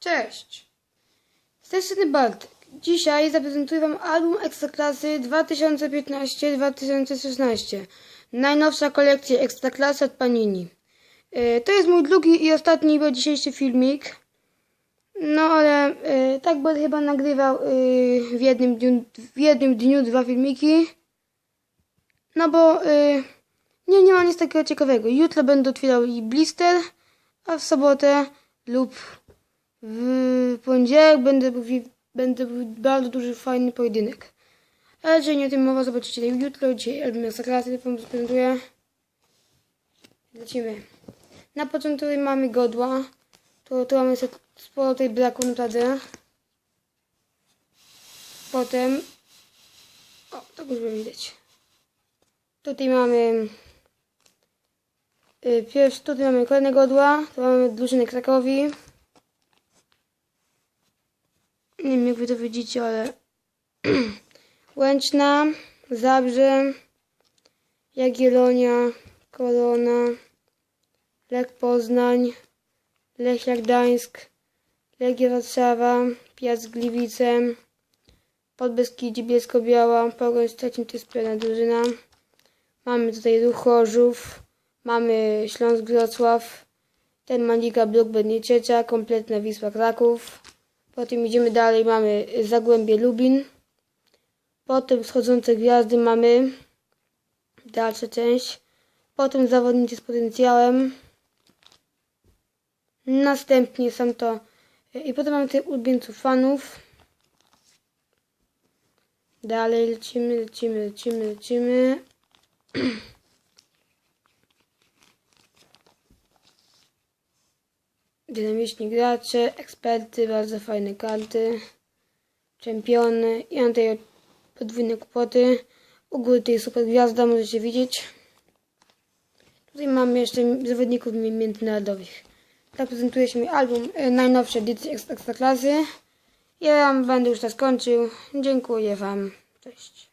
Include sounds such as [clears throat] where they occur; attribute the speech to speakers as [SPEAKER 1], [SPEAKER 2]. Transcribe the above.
[SPEAKER 1] Cześć! Strony Bartek. Dzisiaj zaprezentuję Wam album Ekstraklasy 2015-2016. Najnowsza kolekcja Ekstraklasy od Panini. E, To jest mój drugi i ostatni bo dzisiejszy filmik. No ale e, tak będę chyba nagrywał e, w, jednym dniu, w jednym dniu dwa filmiki. No bo nie, nie ma nic takiego ciekawego. Jutro będę otwierał i blister, a w sobotę lub w poniedziałek będę będę był bardzo duży, fajny pojedynek. Ale jeżeli nie o tym mowa, zobaczycie jutro. Dzisiaj album Ekstraklasy Wam prezentuję. Lecimy. Na początku mamy godła. Tu, tu mamy sporo tej braku naprawdę. Potem... O, to już widać. Tutaj mamy... y, Pierwszy, tutaj mamy kolejne godła. Tu mamy drużynę Krakowi. Nie wiem jak wy to widzicie, ale [clears throat] Łęczna, Zabrze, Jagiellonia, Korona, Lech Poznań, Lechia Gdańsk, Legia Warszawa, Piast Gliwice, Podbeskidzie Bielsko-Biała, Pogoń Szczecin to jest pełna drużyna. Mamy tutaj Ruch Chorzów, mamy Śląsk Wrocław, ten ma Liga Blok Bednieczecia, kompletna Wisła Kraków. Potem idziemy dalej, mamy Zagłębie Lubin. Potem Wschodzące Gwiazdy mamy dalsza część. Potem Zawodnicy z potencjałem. Następnie są to i potem mamy tych ulubieńców fanów. Dalej lecimy, lecimy, lecimy, lecimy. [clears throat] Dynamiczni gracze, eksperty, bardzo fajne karty, czempiony i mam tutaj podwójne kłopoty. U góry tej super gwiazda, możecie widzieć. Tutaj mamy jeszcze zawodników mi- międzynarodowych. Tak prezentuje się mój album e, najnowszy edycji Ekstraklasy. Ja wam będę już to skończył. Dziękuję wam. Cześć.